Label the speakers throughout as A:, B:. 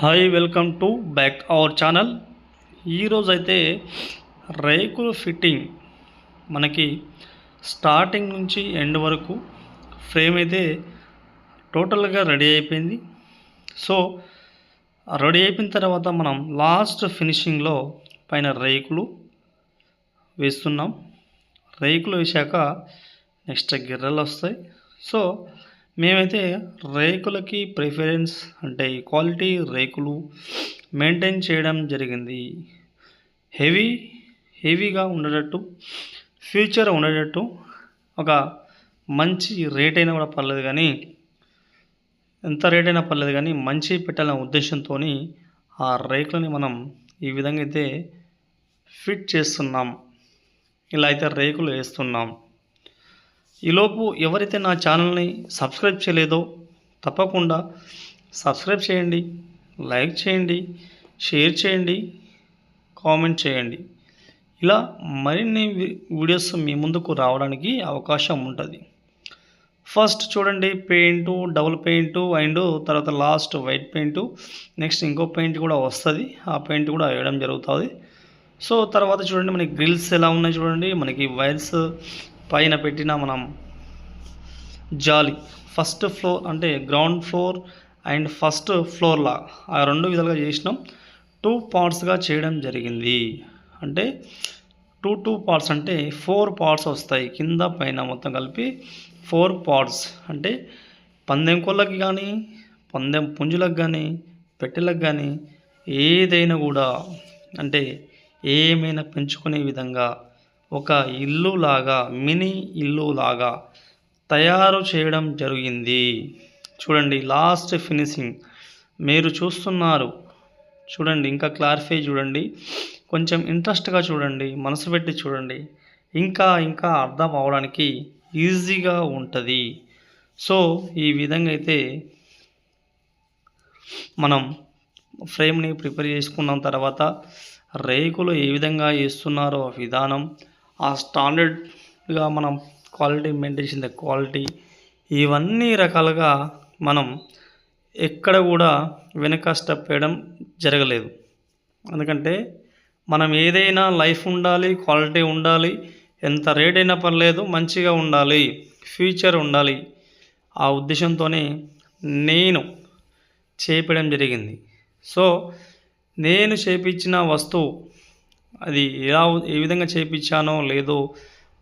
A: Hi welcome to back our channel. ఈరోజు అయితే రేకుల ఫిట్టింగ్ మనకి స్టార్టింగ్ నుంచి ఎండ్ వరకు ఫ్రేమ్ అయితే టోటల్గా రెడీ అయిపోయింది. సో రెడీ అయిపోయిన తర్వాత మనం లాస్ట్ ఫినిషింగ్లో పైన రేకులు వేస్తున్నాం. రేకులు వేశాక నెక్స్ట్ గిర్రలు వస్తాయి. సో మేమైతే రేకులకి ప్రిఫరెన్స్ అంటే క్వాలిటీ రేకులు మెయింటైన్ చేయడం జరిగింది. హెవీ హెవీగా ఉండేటట్టు ఫ్యూచర్ ఉండేటట్టు ఒక మంచి రేట్ అయినా కూడా పర్లేదు కానీ ఎంత రేట్ అయినా పర్లేదు కానీ మంచి పెట్టాలనే ఉద్దేశంతో ఆ రేకులని మనం ఈ విధంగా అయితే ఫిట్ చేస్తున్నాం. ఇలా అయితే రేకులు వేస్తున్నాం. ఈలోపు ఎవరైతే నా ఛానల్ని సబ్స్క్రైబ్ చేయలేదో తప్పకుండా సబ్స్క్రైబ్ చేయండి లైక్ చేయండి షేర్ చేయండి కామెంట్ చేయండి. ఇలా మరిన్ని వీడియోస్ మీ ముందుకు రావడానికి అవకాశం ఉంటుంది. ఫస్ట్ చూడండి పెయింటు డబుల్ పెయింటు అండ్ తర్వాత లాస్ట్ వైట్ పెయింటు. నెక్స్ట్ ఇంకో పెయింట్ కూడా వస్తుంది ఆ పెయింట్ కూడా వేయడం జరుగుతుంది. సో తర్వాత చూడండి మనకి గ్రిల్స్ ఎలా ఉన్నాయి చూడండి మనకి వైర్స్ పైన పెట్టిన మనం జాలి ఫస్ట్ ఫ్లోర్ అంటే గ్రౌండ్ ఫ్లోర్ అండ్ ఫస్ట్ ఫ్లోర్లా ఆ రెండు విధాలుగా చేసినాం. టూ పార్ట్స్గా చేయడం జరిగింది. అంటే టూ టూ పార్ట్స్ అంటే ఫోర్ పార్ట్స్ వస్తాయి. కింద పైన మొత్తం కలిపి ఫోర్ పార్ట్స్ అంటే పందెం కోళ్ళకి కానీ పందెం పుంజులకు కానీ పెట్టెలకు కానీ ఏదైనా కూడా అంటే ఏమైనా పెంచుకునే విధంగా ఒక ఇల్లు లాగా మినీ ఇల్లు లాగా తయారు చేయడం జరిగింది. చూడండి లాస్ట్ ఫినిషింగ్. మీరు చూస్తున్నారు. చూడండి ఇంకా క్లారిఫై చూడండి. కొంచెం ఇంట్రెస్ట్గా చూడండి మనసు పెట్టి చూడండి. ఇంకా ఇంకా అర్థం అవడానికి ఈజీగా ఉంటుంది. సో ఈ విధంగా అయితే మనం ఫ్రేమ్ని ప్రిపేర్ చేసుకున్న తర్వాత రేకులు ఏ విధంగా వేస్తున్నారో ఆ విధానం ఆ స్టాండర్డ్గా మనం క్వాలిటీ మెయింటైన్ చేసిన క్వాలిటీ ఇవన్నీ రకాలుగా మనం ఎక్కడ కూడా వెనక స్టెప్ వేయడం జరగలేదు. ఎందుకంటే మనం ఏదైనా లైఫ్ ఉండాలి క్వాలిటీ ఉండాలి ఎంత రేట్ అయినా పర్లేదు మంచిగా ఉండాలి ఫ్యూచర్ ఉండాలి. ఆ ఉద్దేశంతోనే నేను చేపడం జరిగింది. సో నేను చేపించిన వస్తువు అది ఎలా ఏ విధంగా చేపించానో లేదో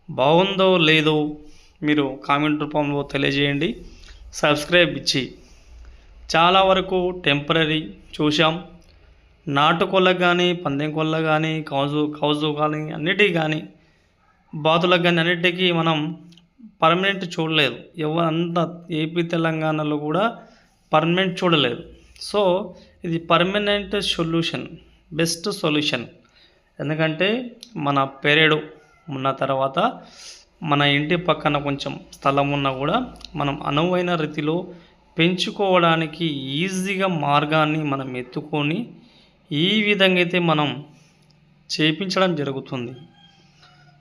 A: బాగుందో లేదో మీరు కామెంట్ రూపంలో తెలియజేయండి. సబ్స్క్రైబ్ ఇచ్చి. చాలా వరకు టెంపరీ చూసాం నాటుకోళ్ళకు కానీ పందెం కోళ్ళకు కానీ కౌజు కౌజు కానీ అన్నిటికీ కానీ బాతులకు కానీ అన్నిటికీ మనం పర్మనెంట్ చూడలేదు. ఎవరంతా ఏపీ తెలంగాణలో కూడా పర్మనెంట్ చూడలేదు. సో ఇది పర్మనెంట్ సొల్యూషన్ బెస్ట్ సొల్యూషన్. ఎందుకంటే మన పెరేడు ఉన్న తర్వాత మన ఇంటి పక్కన కొంచెం స్థలం ఉన్నా కూడా మనం అనువైన రీతిలో పెంచుకోవడానికి ఈజీగా మార్గాన్ని మనం ఎత్తుకొని ఈ విధంగా అయితే మనం చేపించడం జరుగుతుంది.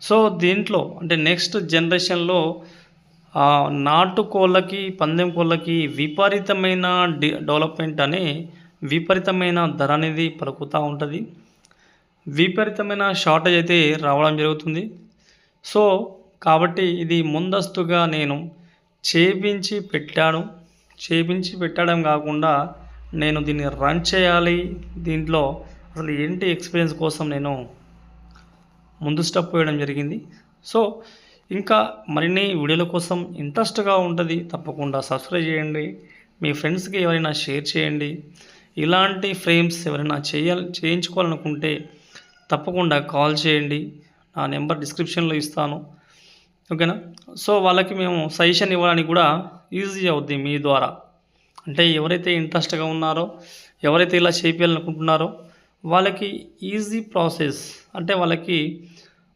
A: సో దీంట్లో అంటే నెక్స్ట్ జనరేషన్లో ఆ, నాటుకోళ్ళకి పందెం కోళ్ళకి విపరీతమైన డెవలప్మెంట్ అనే విపరీతమైన ధర అనేది పలుకుతూ ఉంటుంది. విపరీతమైన షార్టేజ్ అయితే రావడం జరుగుతుంది. సో కాబట్టి ఇది ముందస్తుగా నేను చేపించి పెట్టాను. చేపించి పెట్టడం కాకుండా నేను దీన్ని రన్ చేయాలి. దీంట్లో అసలు ఏంటి ఎక్స్పీరియన్స్ కోసం నేను ముందు స్టెప్ వేయడం జరిగింది. సో ఇంకా మరిన్ని వీడియోల కోసం ఇంట్రెస్ట్గా ఉంటుంది. తప్పకుండా సబ్స్క్రైబ్ చేయండి. మీ ఫ్రెండ్స్కి ఎవరైనా షేర్ చేయండి. ఇలాంటి ఫ్రేమ్స్ ఎవరైనా చేయాలి చేయించుకోవాలనుకుంటే తప్పకుండా కాల్ చేయండి. నా నెంబర్ డిస్క్రిప్షన్లో ఇస్తాను. ఓకేనా? సో వాళ్ళకి మేము సజెషన్ ఇవ్వడానికి కూడా ఈజీ అవుద్ది మీ ద్వారా. అంటే ఎవరైతే ఇంట్రెస్ట్గా ఉన్నారో ఎవరైతే ఇలా చేయాలనుకుంటున్నారో వాళ్ళకి ఈజీ ప్రాసెస్. అంటే వాళ్ళకి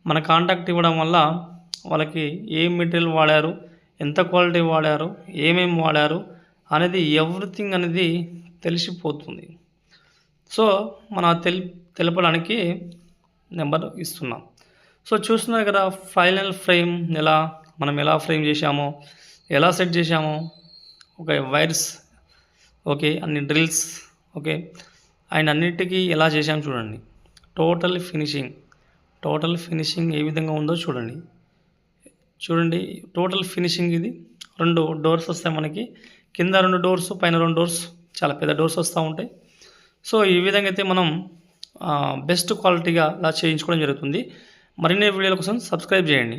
A: మన కాంటాక్ట్ ఇవ్వడం వల్ల వాళ్ళకి ఏ మెటీరియల్ వాడారు ఎంత క్వాలిటీ వాడారు ఏమేమి వాడారు అనేది ఎవ్రీథింగ్ అనేది తెలిసిపోతుంది. సో మన తెలి తెలపడానికి నెంబర్ ఇస్తున్నాం. సో చూస్తున్నారు కదా ఫైనల్ ఫ్రేమ్ ఎలా మనం ఎలా ఫ్రేమ్ చేసామో ఎలా సెట్ చేసామో ఒక వైర్స్ ఓకే అన్ని డ్రిల్స్ ఓకే అండ్ అన్నిటికీ ఎలా చేశాము చూడండి. టోటల్ ఫినిషింగ్ టోటల్ ఫినిషింగ్ ఏ విధంగా ఉందో చూడండి. చూడండి టోటల్ ఫినిషింగ్ ఇది రెండు డోర్స్ వస్తాయి మనకి. కింద రెండు డోర్స్ పైన రెండు డోర్స్ చాలా పెద్ద డోర్స్ వస్తూ ఉంటాయి. సో ఈ విధంగా అయితే మనం బెస్ట్ క్వాలిటీగా ఇలా చేయించుకోవడం జరుగుతుంది. మరిన్ని వీడియోల కోసం సబ్స్క్రైబ్ చేయండి.